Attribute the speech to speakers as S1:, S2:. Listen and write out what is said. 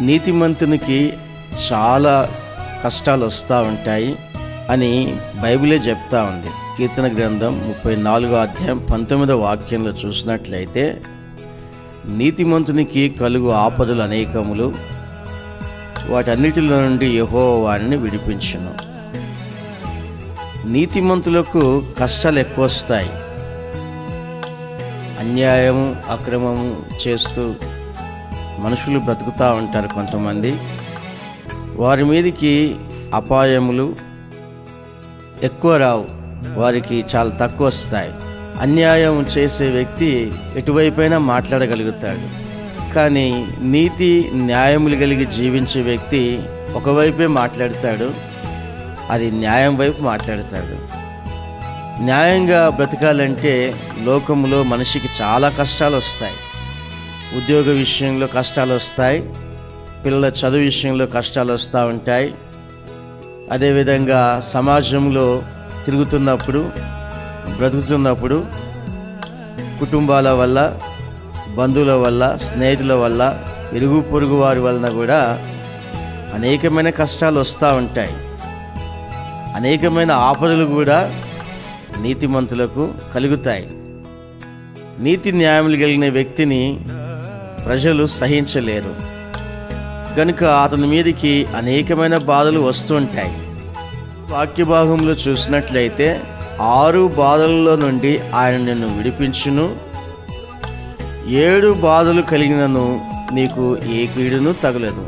S1: నీతిమంతునికి చాలా కష్టాలు వస్తూ ఉంటాయి అని బైబిలే చెప్తా ఉంది. కీర్తన గ్రంథం ముప్పై నాలుగో అధ్యాయం పంతొమ్మిదో వాక్యంలో చూసినట్లయితే నీతిమంతునికి కలుగు ఆపదలు అనేకములు వాటన్నిటిలో నుండి యహో వారిని విడిపించును. నీతిమంతులకు కష్టాలు ఎక్కువ వస్తాయి అన్యాయము అక్రమము చేస్తూ మనుషులు బ్రతుకుతూ ఉంటారు కొంతమంది. వారి మీదకి అపాయములు ఎక్కువ రావు. వారికి చాలా తక్కువ వస్తాయి. అన్యాయం చేసే వ్యక్తి ఎటువైపైనా మాట్లాడగలుగుతాడు. కానీ నీతి న్యాయములు కలిగి జీవించే వ్యక్తి ఒకవైపే మాట్లాడతాడు. అది న్యాయం వైపు మాట్లాడతాడు. న్యాయంగా బ్రతకాలంటే లోకంలో మనిషికి చాలా కష్టాలు వస్తాయి. ఉద్యోగ విషయంలో కష్టాలు వస్తాయి పిల్లల చదువు విషయంలో కష్టాలు వస్తూ ఉంటాయి. అదేవిధంగా సమాజంలో తిరుగుతున్నప్పుడు బ్రతుకుతున్నప్పుడు కుటుంబాల వల్ల బంధువుల వల్ల స్నేహితుల వల్ల ఇరుగు పొరుగు వారి వలన కూడా అనేకమైన కష్టాలు వస్తూ ఉంటాయి. అనేకమైన ఆపదలు కూడా నీతిమంతులకు కలుగుతాయి. నీతి న్యాయములు కలిగిన వ్యక్తిని ప్రజలు సహించలేరు. కనుక అతని మీదకి అనేకమైన బాధలు వస్తుంటాయి. వాక్య భాగంలో చూసినట్లయితే ఆరు బాధలలో నుండి ఆయన నిన్ను విడిపించును. ఏడు బాధలు కలిగినను నీకు ఏ కీడును తగలదు